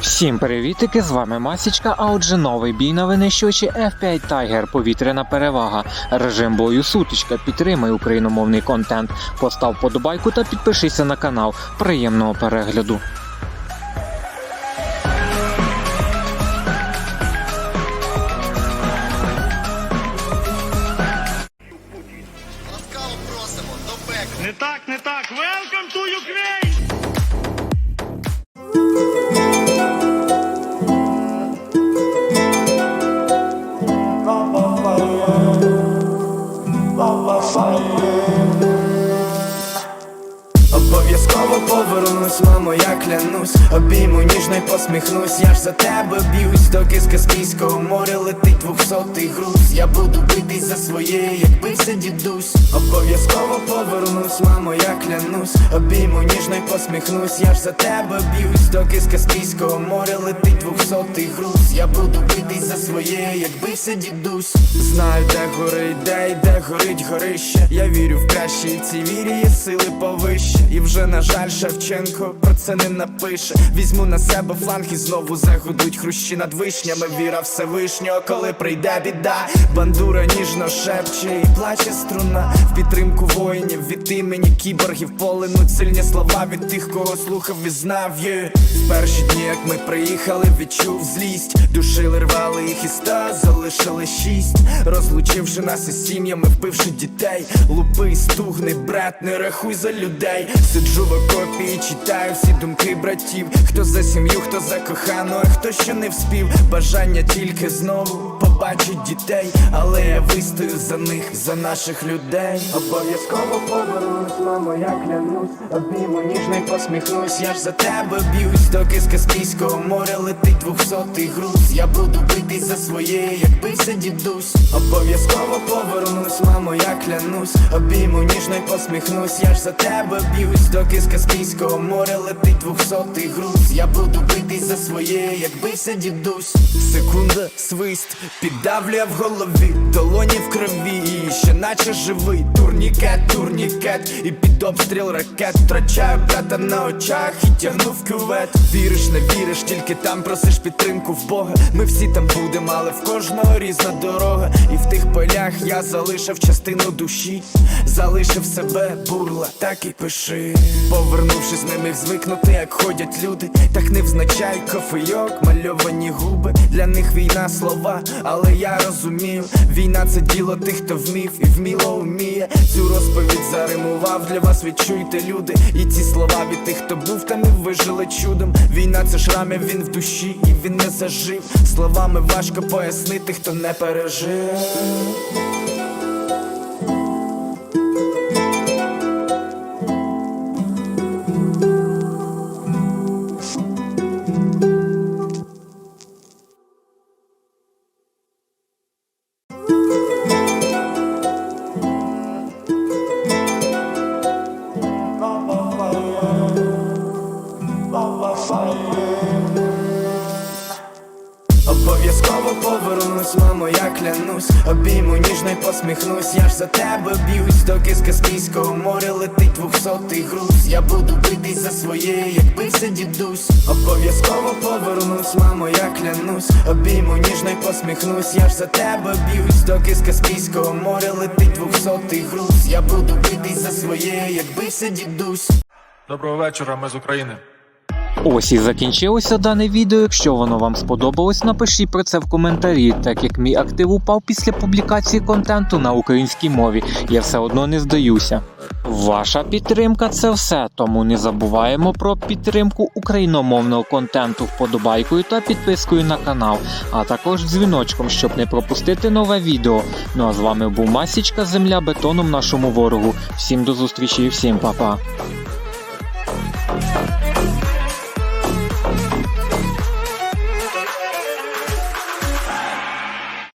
Всім привітики, з вами Масічка, а отже новий бій на винищувачі F5 Tiger, повітряна перевага, режим бою сутичка, підтримай україномовний контент, постав подобайку та підпишися на канал. Приємного перегляду. Не так, не так. Welcome повернусь, мамо, я клянусь. Обійму ніжно й посміхнусь, я ж за тебе б'юсь Доки з Каспійського моря летить двохсотий груз. Я буду битись за своє, як бився дідусь. Обов'язково повернусь, мамо, я клянусь. Обійму ніжно й посміхнусь, я ж за тебе б'юсь Доки з Каспійського моря летить двохсотий груз. Я буду битись за своє, як бився дідусь. Знаю, де горить, де і де горить горище. Я вірю в краще, і в цій вірі є сили повище. І вже, на жаль, Шевченко про це не напише. Візьму на себе фланг і знову загудуть хрущі над вишнями. Віра Всевишнього, коли прийде біда. Бандура ніжно шепче і плаче струна. В підтримку воїнів від імені кіборгів полинуть сильні слова від тих, кого слухав і знав є В перші дні, як ми приїхали, відчув злість. Душили, рвали їх із ста, залишили шість. Розлучивши нас із сім'ями, вбивши дітей. Лупи, стугни, брат, не рахуй за людей. Сиджу в окопі і читаю всі думки братів. Хто за сім'ю, хто за кохану, а хто ще не вспів. Бажання тільки знову побачить дітей Але я вистою за них, за наших людей. Обов'язково повернусь, мамо, я клянусь. Обійму ніжно й посміхнусь, я ж за тебе б'юсь Доки з Каспійського моря летить двохсотий груз. Я буду битись за своє, як бився дідусь. Обов'язково повернусь, мамо, я клянусь. Обійму ніжно й посміхнусь, я ж за тебе б'юсь Доки з Каспійського моря летить двохсотий груз. Я буду битись за своє, як бився дідусь. Секунда, свист, піддавлює в голові Долоні в крові, і ще наче живий. Турнікет, турнікет, і під обстріл ракет. Втрачаю брата на очах і тягну в кювет. Віриш, не віриш, тільки там просиш підтримку в Бога. Ми всі там будемо, але в кожного різна дорога. І в тих полях я залишив частину душі. Залишив себе, бурла, так і пиши. Повернувшись, не міг звикнути, як ходять люди. Так не взначай кофейок, мальовані губи. Для них війна слова, але я розумію Війна це діло тих, хто вмів і вміло вміє. Цю розповідь заримував для вас, відчуйте люди. І ці слова від тих, хто був там і вижили чудом. Війна це шрамів, він в душі і він не зажив. Словами важко пояснити, хто не пережив повернусь, мамо, я клянусь Обійму ніжно й посміхнусь, я ж за тебе б'юсь Доки з Каспійського моря летить двохсотий груз. Я буду битись за своє, як бився дідусь. Обов'язково повернусь, мамо, я клянусь Обійму ніжно й посміхнусь, я ж за тебе б'юсь Доки з Каспійського моря летить двохсотий груз. Я буду битись за своє, як бився дідусь. Доброго вечора, ми з України. Ось і закінчилося дане відео. Якщо воно вам сподобалось, напишіть про це в коментарі, так як мій актив упав після публікації контенту на українській мові. Я все одно не здаюся. Ваша підтримка це все, тому не забуваємо про підтримку україномовного контенту вподобайкою та підпискою на канал, а також дзвіночком, щоб не пропустити нове відео. Ну а з вами був Масічка, земля бетоном нашому ворогу. Всім до зустрічі і всім па-па.